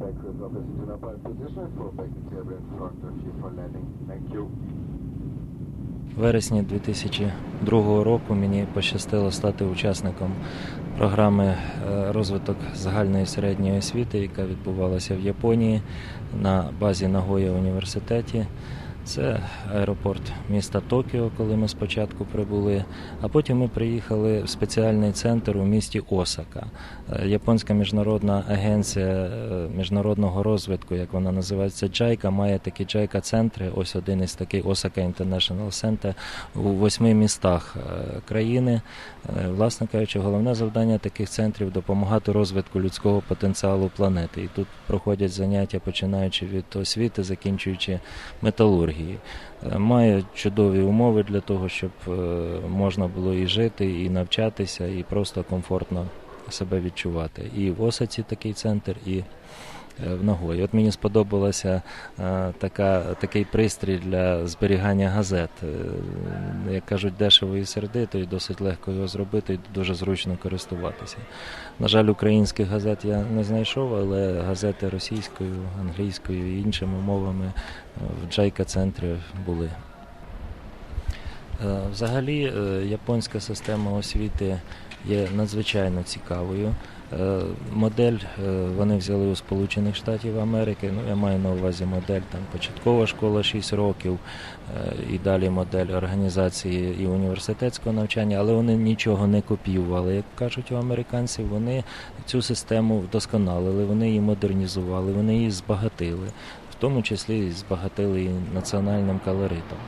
Office to now by position for vacancy over in front of you for landing. Thank you. Вересні 2002 року мені пощастило стати учасником програми е, розвиток загальної середньої освіти, яка відбувалася в Японії на базі Нагоя університеті. Це аеропорт міста Токіо, коли ми спочатку прибули, а потім ми приїхали в спеціальний центр у місті Осака. Е, Японська міжнародна агенція е, міжнародного розвитку, як вона називається, JICA, має такі JICA-центри. Ось один із такий Osaka International Center у восьми містах е, країни. Е, Власне кажучи, головне завдання таких центрів допомагати розвитку людського потенціалу планети. І тут проходять заняття, починаючи від освіти, закінчуючи металургії. Е, Має чудові умови для того, щоб е, можна було і жити, і навчатися, і просто комфортно себе відчувати. І в Осаці такий центр, і е, в Нагої. От мені сподобалася е, така, такий пристрій для зберігання газет. Е, Як кажуть, дешево і сердито, і досить легко його зробити, і дуже зручно користуватися. На жаль, українських газет я не знайшов, але газети російською, англійською і іншими мовами в Джайка-центрі були. Взагалі, японська система освіти є надзвичайно цікавою. Е, Модель е, вони взяли у Сполучених Штатів Америки. Ну, я маю на увазі модель там початкова школа 6 років е, і далі модель організації і університетського навчання, але вони нічого не копіювали. Як кажуть у американців, вони цю систему вдосконалили, вони її модернізували, вони її збагатили, в тому числі збагатили і національним колоритом.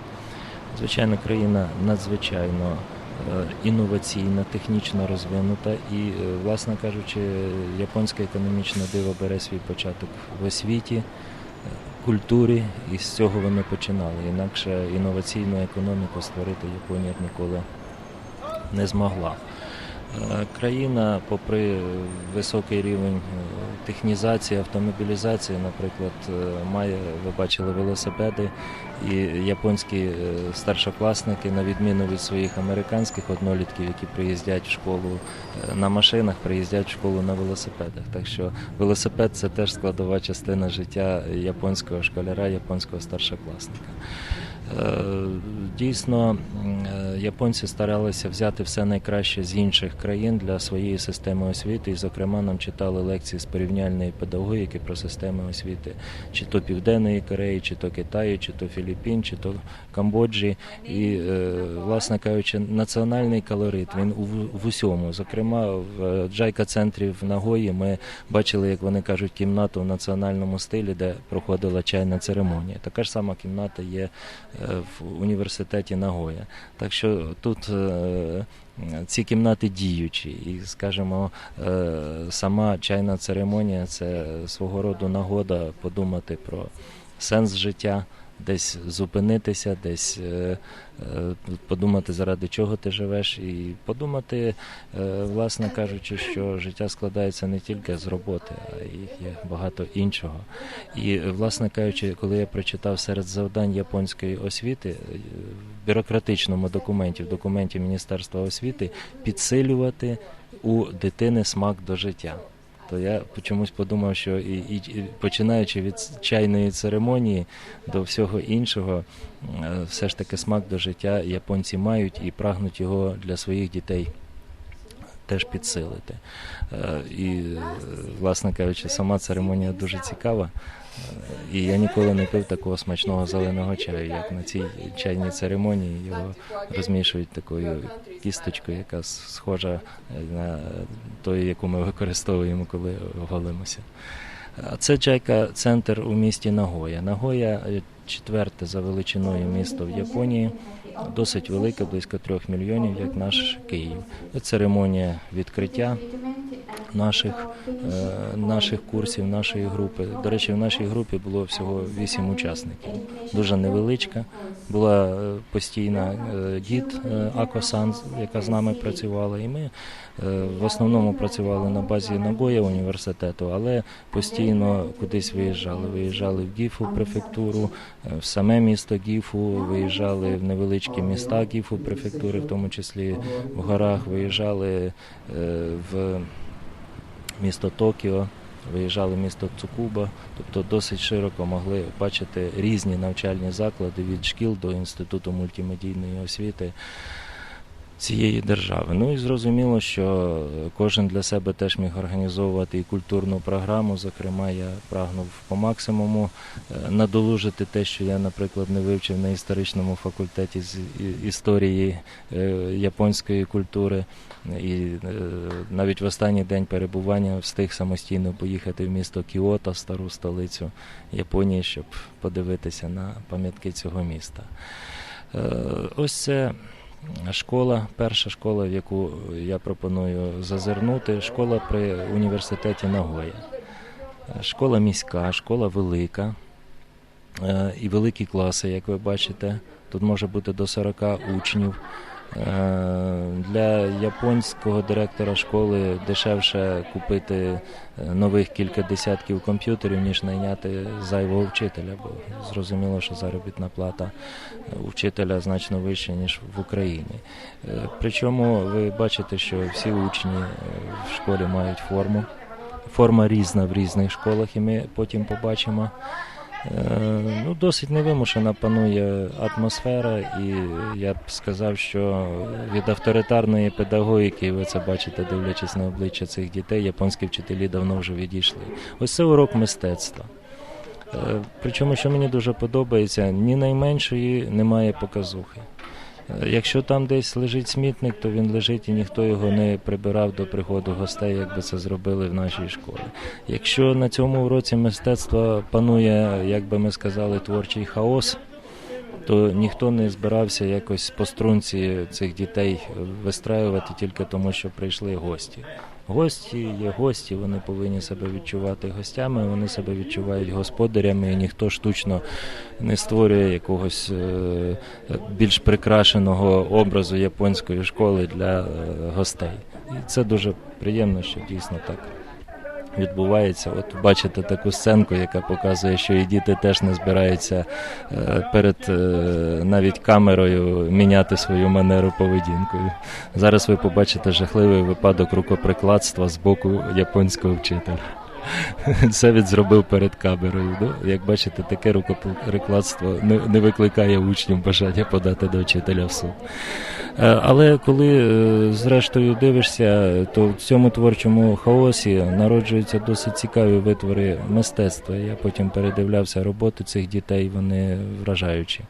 Звичайно, країна надзвичайно інноваційна, технічно розвинута і, е, власне кажучи, японське економічне диво бере свій початок в освіті, е, культурі, і з цього вони починали. Інакше інноваційну економіку створити Японія ніколи не змогла. Е, Країна, попри високий рівень е, технізації, автомобілізації, наприклад, е, має, ви бачили, велосипеди, і японські старшокласники, на відміну від своїх американських однолітків, які приїздять в школу на машинах, приїздять в школу на велосипедах. Так що велосипед це теж складова частина життя японського школяра, японського старшокласника. Дійсно, японці старалися взяти все найкраще з інших країн для своєї системи освіти, і, зокрема, нам читали лекції з порівняльної педагогіки про системи освіти, чи то Південної Кореї, чи то Китаю, чи то Філіппін, чи то Камбоджі. І, е, власне кажучи, національний колорит він в усьому. Зокрема, в Джайка-центрі в Нагої ми бачили, як вони кажуть, кімнату в національному стилі, де проходила чайна церемонія. Така ж сама кімната є е, в університеті Нагоя. Так що тут е, ці кімнати діючі, і, скажімо, е, сама чайна церемонія це свого роду нагода подумати про сенс життя. Десь зупинитися, десь е, е, подумати, заради чого ти живеш, і подумати, е, власне кажучи, що життя складається не тільки з роботи, а й є багато іншого. І, власне кажучи, коли я прочитав серед завдань японської освіти, в бюрократичному документі, в документі Міністерства освіти, підсилювати у дитини смак до життя. То я чомусь подумав, що і, і, починаючи від чайної церемонії до всього іншого, е, все ж таки смак до життя японці мають і прагнуть його для своїх дітей теж підсилити. Е, І, е, власне кажучи, сама церемонія дуже цікава. І я ніколи не пив такого смачного зеленого чаю, як на цій чайній церемонії. Його розмішують такою кісточкою, яка схожа е, на той, яку ми використовуємо, коли голимося. Це чайка-центр у місті Нагоя. Нагоя е, четверте за величиною місто в Японії, досить велике, близько трьох мільйонів, як наш Київ. Це церемонія відкриття наших, е, наших курсів, нашої групи. До речі, в нашій групі було всього вісім учасників. Дуже невеличка. Була е, постійна е, дід Акосан, яка з нами працювала, і ми в основному працювали на базі Нагоя університету, але постійно кудись виїжджали. Виїжджали в Гіфу префектуру, е, в саме місто Гіфу, виїжджали в невеличкі міста Гіфу префектури, в тому числі в горах, виїжджали е, в місто Токіо. виїжджали в місто Цукуба, тобто досить широко могли бачити різні навчальні заклади від шкіл до інституту мультимедійної освіти цієї держави. Ну і зрозуміло, що кожен для себе теж міг організовувати і культурну програму. Зокрема, я прагнув по максимуму е, надолужити те, що я, наприклад, не вивчив на історичному факультеті з історії е, японської культури. І е, навіть в останній день перебування встиг самостійно поїхати в місто Кіото, стару столицю Японії, щоб подивитися на пам'ятки цього міста. Ось це школа, перша школа, в яку я пропоную зазирнути, школа при університеті Нагоя. Школа міська, школа велика е, і великі класи, як ви бачите. Тут може бути до 40 учнів. Е, Для японського директора школи дешевше купити е, нових кілька десятків комп'ютерів, ніж найняти зайвого вчителя, бо зрозуміло, що заробітна плата у вчителя значно вища, ніж в Україні. Е, Причому ви бачите, що всі учні в школі мають форму. Форма різна в різних школах, і ми потім побачимо. Е, Ну, досить невимушена панує атмосфера, і я б сказав, що від авторитарної педагогіки, ви це бачите, дивлячись на обличчя цих дітей, японські вчителі давно вже відійшли. Ось це урок мистецтва. Е, Причому, що мені дуже подобається, ні найменшої немає показухи. Е, Якщо там десь лежить смітник, то він лежить і ніхто його не прибирав до приходу гостей, як би це зробили в нашій школі. Якщо на цьому уроці мистецтва панує, як би ми сказали, творчий хаос, то ніхто не збирався якось по струнці цих дітей вистраювати тільки тому, що прийшли гості. Гості є гості, вони повинні себе відчувати гостями, вони себе відчувають господарями, і ніхто штучно не створює якогось е, більш прикрашеного образу японської школи для е, гостей. І це дуже приємно, що дійсно так відбувається. От бачите таку сценку, яка показує, що і діти теж не збираються е, перед е, навіть камерою міняти свою манеру поведінкою. Зараз ви побачите жахливий випадок рукоприкладства з боку японського вчителя. Це він зробив перед камерою. Ну, як бачите, таке рукоприкладство не, не викликає учнів бажання подати до вчителя в суд. Е, Але коли е, зрештою дивишся, то в цьому творчому хаосі народжуються досить цікаві витвори мистецтва. Я потім передивлявся роботи цих дітей, вони вражаючі.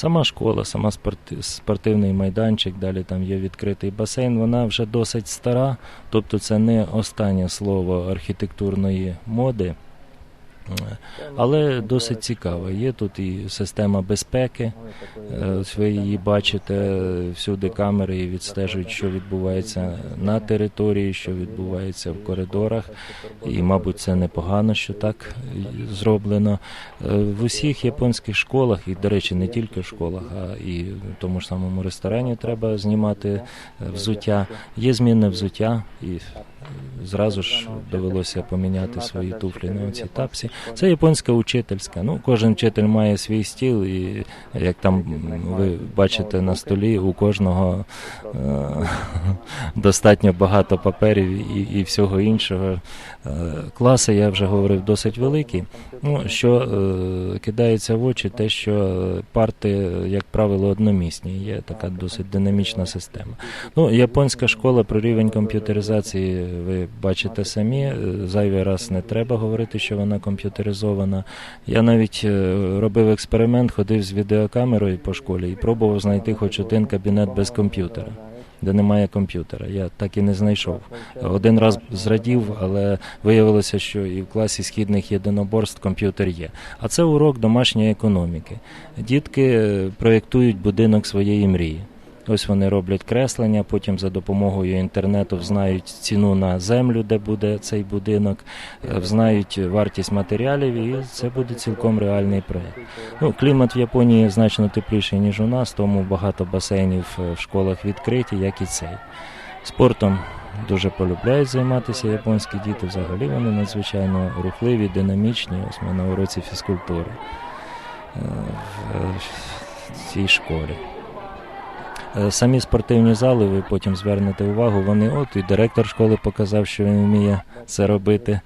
Сама школа, сама спорти- спортивний майданчик, далі там є відкритий басейн, вона вже досить стара, тобто це не останнє слово архітектурної моди. Але досить цікаво. Є тут і система безпеки. Е, Ось ви її бачите, всюди камери і відстежують, що відбувається на території, що відбувається в коридорах. І, мабуть, це непогано, що так зроблено. Е, В усіх японських школах, і, до речі, не тільки в школах, а і в тому ж самому ресторані треба знімати е, взуття. Є змінне взуття, і зразу ж довелося поміняти свої туфлі на оці тапсі. Це японська учительська. Ну, кожен вчитель має свій стіл, і як там ви бачите на столі, у кожного е, достатньо багато паперів і, і всього іншого. Е, Класи, я вже говорив, досить великі. Ну, що е, кидається в очі, те, що парти, як правило, одномісні. Є така досить динамічна система. Ну, японська школа про рівень комп'ютеризації ви бачите самі. Е, Зайвий раз не треба говорити, що вона комп'ютеризована. Я навіть е, робив експеримент, ходив з відеокамерою по школі і пробував знайти хоч один кабінет без комп'ютера. Де немає комп'ютера, я так і не знайшов. Один раз зрадів, але виявилося, що і в класі східних єдиноборств комп'ютер є. А це урок домашньої економіки. Дітки е, проєктують будинок своєї мрії. Ось вони роблять креслення, потім за допомогою інтернету взнають ціну на землю, де буде цей будинок, е, взнають вартість матеріалів, і це буде цілком реальний проєкт. Ну, клімат в Японії значно тепліший, ніж у нас, тому багато басейнів е, в школах відкриті, як і цей. Спортом дуже полюбляють займатися японські діти. Взагалі вони надзвичайно рухливі, динамічні. Ось ми на уроці фізкультури е, в- в цій школі. Е, Самі спортивні зали, ви потім звернете увагу, вони от і директор школи показав, що він вміє це робити.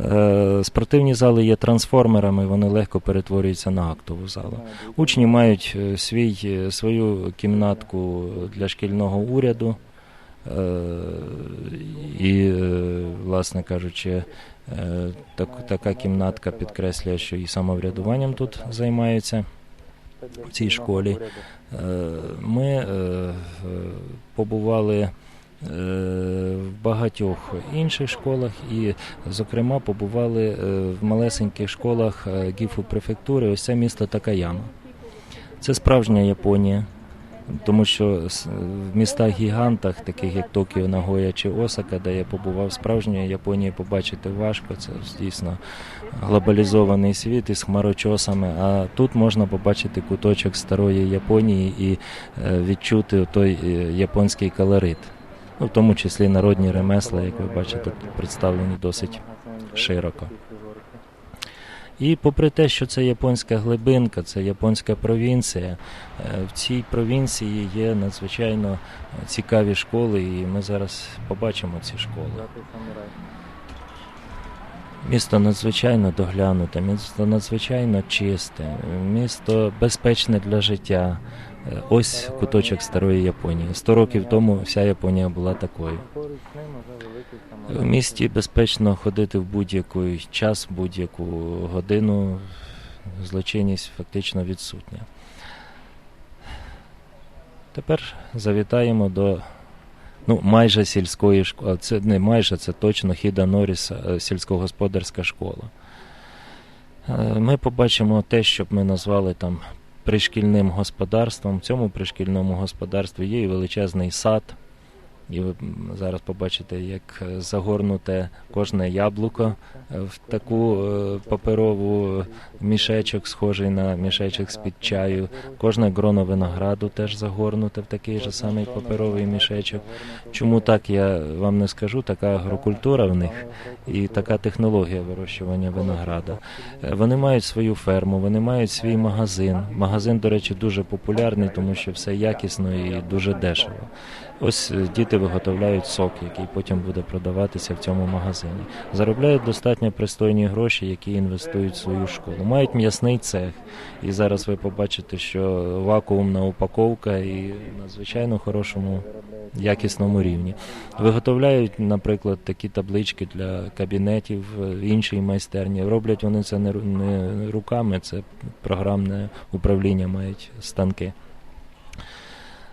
Е, Спортивні зали є трансформерами, вони легко перетворюються на актову залу. Учні мають е, свій, свою кімнатку для шкільного уряду. І, власне кажучи, так, така кімнатка підкреслює, що і самоврядуванням тут займаються в цій школі. Е, Ми е, побували е, в багатьох інших школах і, зокрема, побували в малесеньких школах Гіфу префектури. Ось це місто Такаяма. Це справжня Японія. Тому що в містах-гігантах, таких як Токіо, Нагоя чи Осака, де я побував, справжньої Японії побачити важко. Це дійсно глобалізований світ із хмарочосами. А тут можна побачити куточок старої Японії і е, відчути той е, японський колорит. Ну, в тому числі народні ремесла, як ви бачите, представлені досить широко. І попри те, що це японська глибинка, це японська провінція, е, в цій провінції є надзвичайно е, цікаві школи, і ми зараз побачимо ці школи. Місто надзвичайно доглянуте, місто надзвичайно чисте, місто безпечне для життя. Е, Ось куточок старої Японії. Сто років тому вся Японія була такою. В місті безпечно ходити в будь-який час, будь-яку годину. Злочинність фактично відсутня. Тепер завітаємо до ну, майже сільської школи. Це не майже, це точно Хіда Норіс, е, сільськогосподарська школа. Е, Ми побачимо те, що ми назвали там пришкільним господарством. В цьому пришкільному господарстві є і величезний сад. І ви зараз побачите, як е, загорнуте кожне яблуко е, в таку е, паперову мішечок, схожий на мішечок з-під чаю. Кожне гроно винограду теж загорнуте в такий же самий паперовий мішечок. Чому так я вам не скажу? Така агрокультура в них і така технологія вирощування винограда. Вони мають свою ферму, вони мають свій магазин. Магазин, до речі, дуже популярний, тому що все якісно і дуже дешево. Ось е, діти виготовляють сок, який потім буде продаватися в цьому магазині. Заробляють достатньо пристойні гроші, які інвестують в свою школу. Мають м'ясний цех, і зараз ви побачите, що вакуумна упаковка і надзвичайно хорошому якісному рівні. Виготовляють, наприклад, такі таблички для кабінетів е, іншій майстерні. Роблять вони це не руками, це програмне управління мають станки.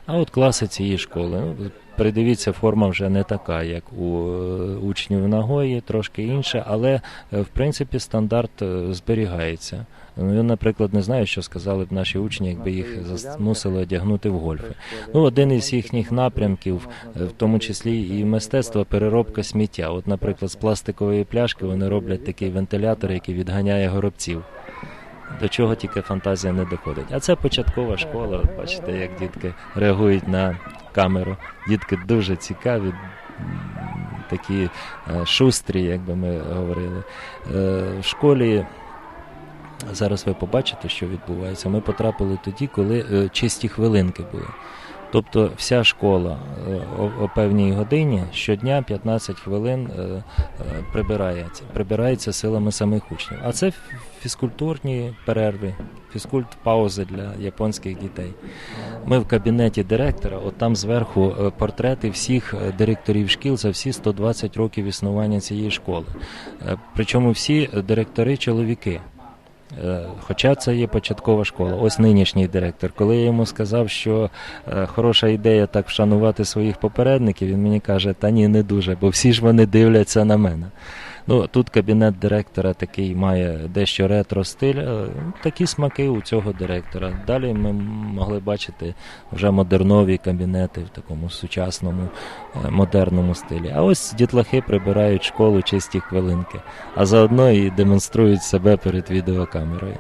А от класи цієї школи. Ну, придивіться, форма вже не така, як у е, учнів Нагої, трошки інша, але е, в принципі стандарт е, зберігається. Ну, я, наприклад, не знаю, що сказали б наші учні, якби їх зас- мусили одягнути в гольфи. Ну, один із їхніх напрямків, в тому числі і мистецтво, переробка сміття. От, наприклад, з пластикової пляшки вони роблять такий вентилятор, який відганяє горобців. До чого тільки фантазія не доходить. А це початкова школа. Бачите, як дітки реагують на камеру. Дітки дуже цікаві, такі е, шустрі, як би ми говорили. Е, В школі зараз ви побачите, що відбувається. Ми потрапили тоді, коли е, чисті хвилинки були. Тобто вся школа е, о, певній годині щодня 15 хвилин е, е, прибирається, прибирається силами самих учнів. А це фізкультурні перерви, фізкульт паузи для японських дітей. Ми в кабінеті директора, от там зверху портрети всіх директорів шкіл за всі 120 років існування цієї школи. Причому всі директори чоловіки. Е, Хоча це є початкова школа. Ось нинішній директор. Коли я йому сказав, що е, хороша ідея так вшанувати своїх попередників, він мені каже, та ні, не дуже, бо всі ж вони дивляться на мене. Ну, тут кабінет директора такий має дещо ретро стиль. е, Такі смаки у цього директора. Далі ми могли бачити вже модернові кабінети в такому сучасному, е, модерному стилі. А ось дітлахи прибирають школу чисті хвилинки, а заодно і демонструють себе перед відеокамерою.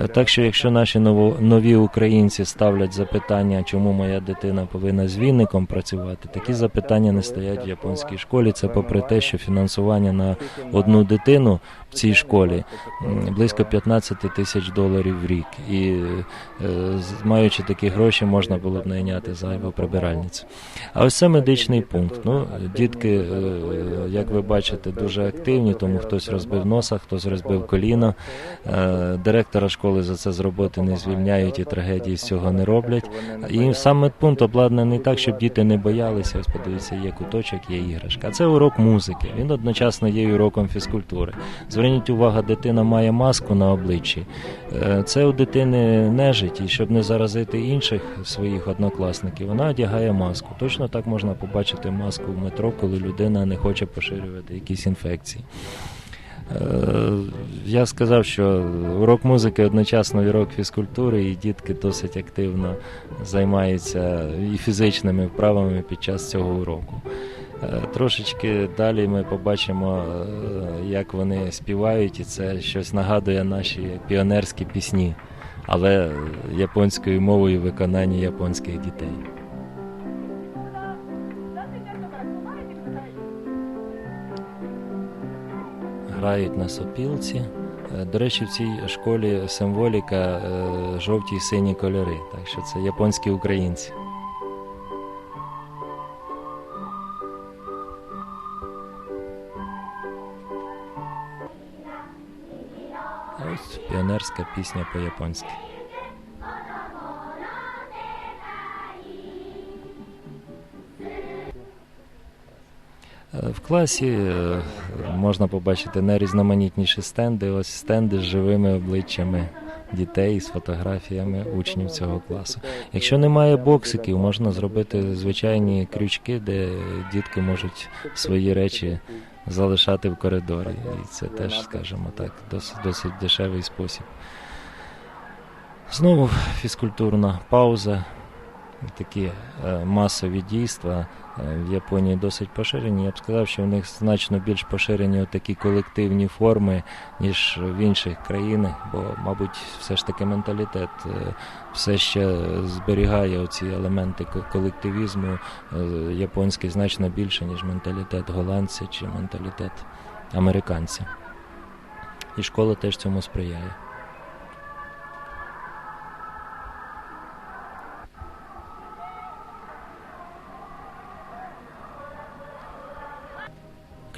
Е, Так що, якщо наші нові українці ставлять запитання, чому моя дитина повинна з вінником працювати, такі запитання не стоять в японській школі. Це попри те, що фінансування на одну дитину в цій школі близько 15 тисяч доларів в рік. І е, маючи такі гроші, можна було б найняти зайву прибиральницю. А ось це медичний пункт. Ну, дітки, е, як ви бачите, дуже активні, тому хтось розбив носа, хтось розбив коліно. Е, Директора школи за це з роботи не звільняють і трагедії з цього не роблять. І сам медпункт обладнаний так, щоб діти не боялися. Ось подивіться, є куточок, є іграшка. А це урок музики. Він одночасно є і уроком фізкультури. Зверніть увагу, дитина має маску на обличчі. Е, Це у дитини нежить, і щоб не заразити інших своїх однокласників, вона одягає маску. Точно так можна побачити маску в метро, коли людина не хоче поширювати якісь інфекції. Е, Я сказав, що урок музики одночасно і урок фізкультури, і дітки досить активно займаються і фізичними вправами під час цього уроку. Е, Трошечки далі ми побачимо, е, як вони співають, і це щось нагадує наші піонерські пісні, але японською мовою виконання японських дітей. Грають на сопілці. Е, До речі, в цій школі символіка жовті й сині кольори, так що це японські українці. Піонерська пісня по-японськи. Е, В класі е, можна побачити найрізноманітніші стенди. Ось стенди з живими обличчями дітей з фотографіями учнів цього класу. Якщо немає боксиків, можна зробити звичайні крючки, де дітки можуть свої речі залишати в коридорі. І це теж, скажімо так, досить, досить дешевий спосіб. Знову фізкультурна пауза. Такі е, масові дійства е, в Японії досить поширені. Я б сказав, що в них значно більш поширені такі колективні форми, ніж в інших країнах, бо, мабуть, все ж таки менталітет е, все ще зберігає оці елементи колективізму е, японський значно більше, ніж менталітет голландця чи менталітет американця. І школа теж цьому сприяє.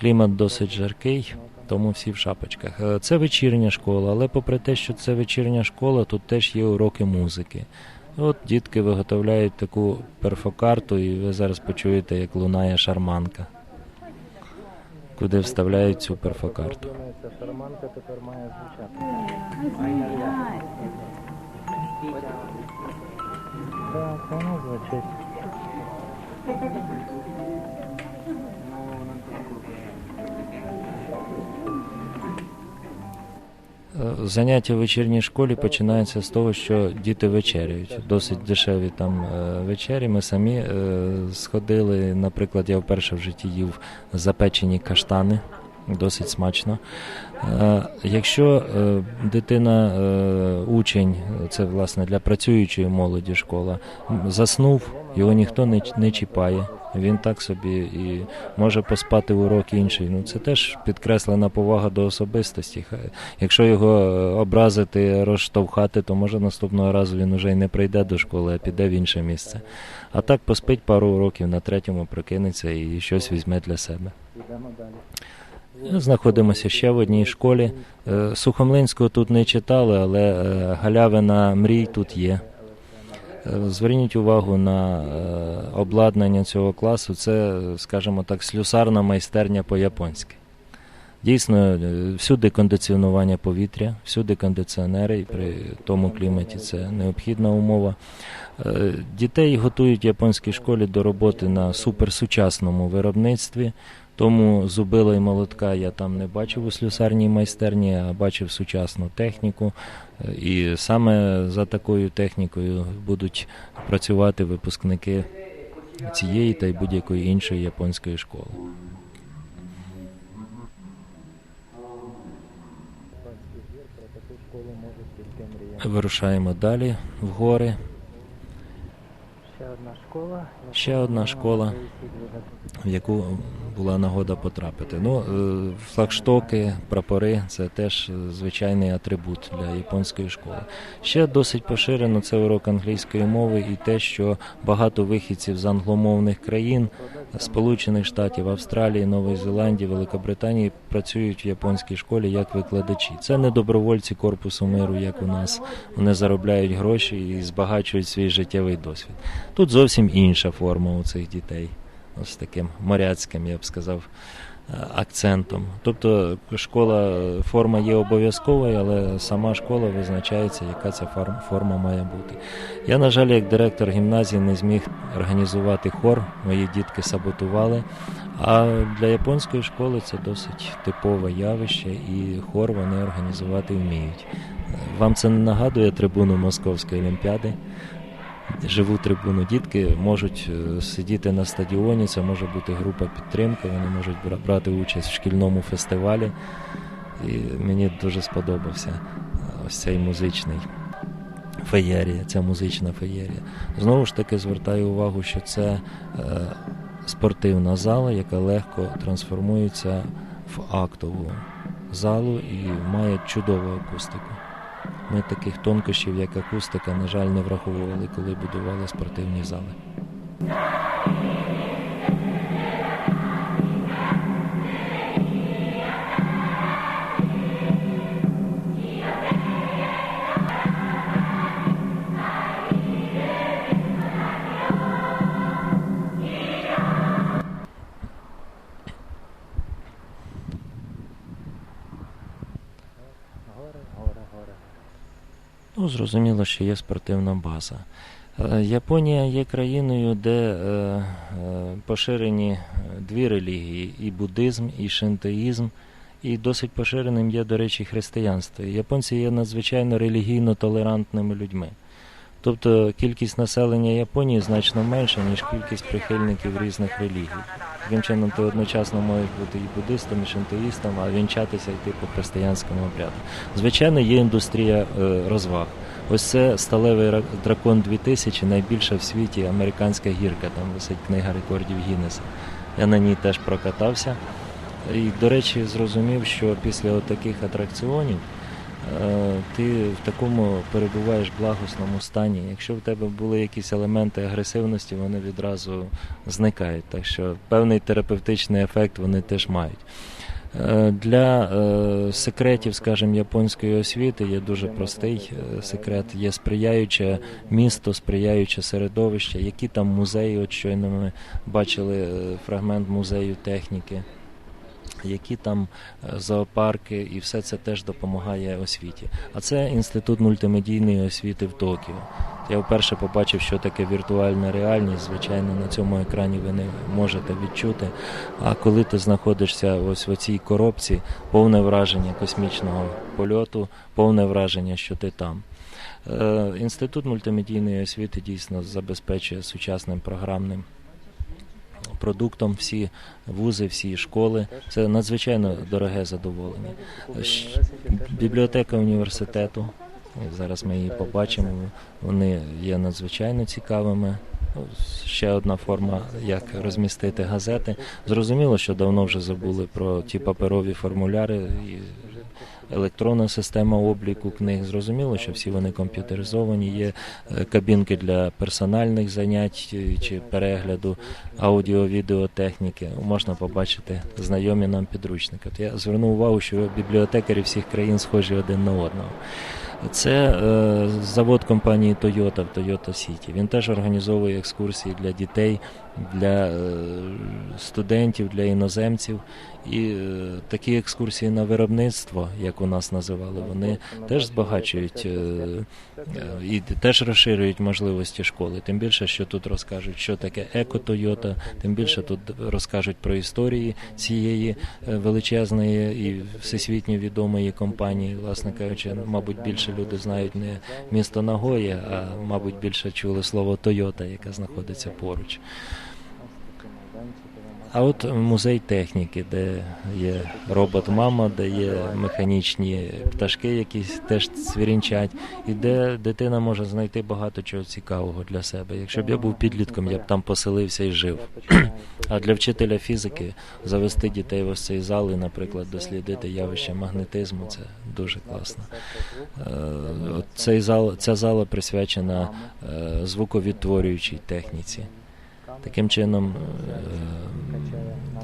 Клімат досить жаркий, тому всі в шапочках. Е, Це вечірня школа, але попри те, що це вечірня школа, тут теж є уроки музики. От дітки виготовляють таку перфокарту, і ви зараз почуєте, як лунає шарманка, куди вставляють цю перфокарту. Так, воно звучить. Заняття в вечірній школі починаються з того, що діти вечеряють. Досить дешеві там е, вечері. Ми самі е, сходили. Наприклад, я вперше в житті їв запечені каштани. Досить смачно. Е, Якщо е, дитина, е, учень, це власне для працюючої молоді школа, заснув, його ніхто не чіпає. Він так собі і може поспати в урок інший. Ну це теж підкреслена повага до особистості. Якщо його е, образити, розштовхати, то може наступного разу він уже й не прийде до школи, а піде в інше місце. А так поспить пару уроків, на третьому прокинеться і щось візьме для себе. Йдемо. Знаходимося ще в одній школі. Е, Сухомлинського тут не читали, але е, галявина мрій тут є. Е, Зверніть увагу на е, обладнання цього класу. Це, скажімо так, слюсарна майстерня по-японськи. Дійсно, е, всюди кондиціонування повітря, всюди кондиціонери, і при тому кліматі це необхідна умова. Дітей готують японській школі до роботи на суперсучасному виробництві. Тому зубила і молотка я там не бачив у слюсарній майстерні, а бачив сучасну техніку. Е, І саме за такою технікою будуть працювати випускники цієї та й будь-якої іншої японської школи. Вирушаємо далі в гори. Ще одна школа. Ще одна школа. В яку була нагода потрапити. Ну, е, флагштоки, прапори це теж е, звичайний атрибут для японської школи. Ще досить поширено це урок англійської мови і те, що багато вихідців з англомовних країн, Сполучених Штатів, Австралії, Нової Зеландії, Великобританії працюють в японській школі як викладачі. Це не добровольці корпусу миру, як у нас. Вони заробляють гроші і збагачують свій життєвий досвід. Тут зовсім інша форма у цих дітей, ось таким моряцьким, я б сказав, е, акцентом. Тобто школа, форма є обов'язковою, але сама школа визначається, яка ця форма має бути. Я, на жаль, як директор гімназії не зміг організувати хор, мої дітки саботували. А для японської школи це досить типове явище, і хор вони організувати вміють. Е, Вам це не нагадує трибуну Московської олімпіади? Живу трибуну дітки можуть е, сидіти на стадіоні, це може бути група підтримки, вони можуть брати участь в шкільному фестивалі. І мені дуже сподобався е, ось цей музичний феєрія, ця музична феєрія. Знову ж таки звертаю увагу, що це е, спортивна зала, яка легко трансформується в актову залу і має чудову акустику. Ми таких тонкощів, як акустика, на жаль, не враховували, коли будували спортивні зали. Зрозуміло, що є спортивна база. Е, Японія є країною, де е, е, поширені дві релігії: і буддизм, і шинтоїзм. І досить поширеним є, до речі, християнство. Японці є надзвичайно релігійно толерантними людьми. Тобто кількість населення Японії значно менша, ніж кількість прихильників різних релігій. Таким чином, ти одночасно можеш бути і буддистом, і шинтоїстом, а вінчатися йти по християнському обряду. Звичайно, є індустрія розваг. Ось це сталевий дракон 2000, найбільша в світі американська гірка. Там висить книга рекордів Гіннеса. Я на ній теж прокатався. І, до речі, зрозумів, що після таких атракціонів е, ти в такому перебуваєш благосному стані. Якщо в тебе були якісь елементи агресивності, вони відразу зникають. Так що певний терапевтичний ефект вони теж мають. Е, Для е, секретів, скажімо, японської освіти є дуже простий е, секрет. Є сприяюче місто, сприяюче середовище. Які там музеї, от щойно ми бачили фрагмент музею техніки які там е, зоопарки, і все це теж допомагає освіті. А це інститут мультимедійної освіти в Токіо. Я вперше побачив, що таке віртуальна реальність. Звичайно, на цьому екрані ви не можете відчути. А коли ти знаходишся ось в цій коробці, повне враження космічного польоту, повне враження, що ти там. Е, Інститут мультимедійної освіти дійсно забезпечує сучасним програмним продуктом всі вузи, всі школи. Це надзвичайно дороге задоволення. Бібліотека університету. Зараз ми її побачимо. Вони є надзвичайно цікавими. Ще одна форма, як розмістити газети. Зрозуміло, що давно вже забули про ті паперові формуляри і електронна система обліку книг. Зрозуміло, що всі вони комп'ютеризовані. Є е, кабінки для персональних занять е, чи перегляду аудіо-відеотехніки. Можна побачити знайомі нам підручники. Я звернув увагу, що бібліотекарі всіх країн схожі один на одного. Це е, завод компанії Toyota в Toyota City. Він теж організовує екскурсії для дітей, для е, студентів, для іноземців. І е, такі екскурсії на виробництво, як у нас називали, вони теж збагачують е, е, і теж розширюють можливості школи. Тим більше, що тут розкажуть, що таке еко Toyota, тим більше тут розкажуть про історії цієї величезної і всесвітньо відомої компанії. Власне кажучи, мабуть, більше люди знають не місто Нагоя, а мабуть більше чули слово Toyota, яке знаходиться поруч. А от музей техніки, де є робот-мама, де є механічні пташки, які теж свірінчать, і де дитина може знайти багато чого цікавого для себе. Якщо б я був підлітком, я б там поселився і жив. А для вчителя фізики завести дітей в ось цей зал і, наприклад, дослідити явище магнетизму це дуже класно. Е, Цей зал, ця зала присвячена е, звуковідтворюючій техніці. Таким чином, е,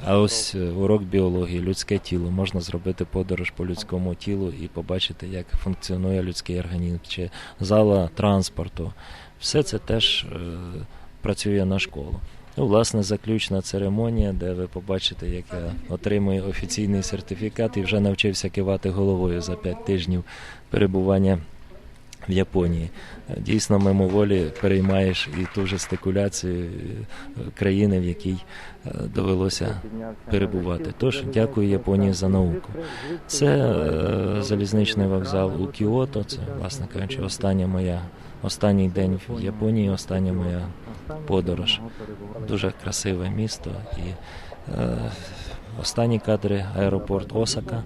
а ось е, урок біології, людське тіло, можна зробити подорож по людському тілу і побачити, як функціонує людський організм, чи зала транспорту. Все це теж е, працює на школу. Ну, власне, заключна церемонія, де ви побачите, як я отримую офіційний сертифікат і вже навчився кивати головою за 5 тижнів перебування в Японії. Дійсно, мимоволі переймаєш і ту жестикуляцію е, країни, в якій е, довелося перебувати. Тож дякую Японії за науку. Це е, залізничний вокзал у Кіото. Це, власне кажучи, остання моя останній день в Японії, остання моя подорож. Дуже красиве місто і е, останні кадри аеропорт Осака.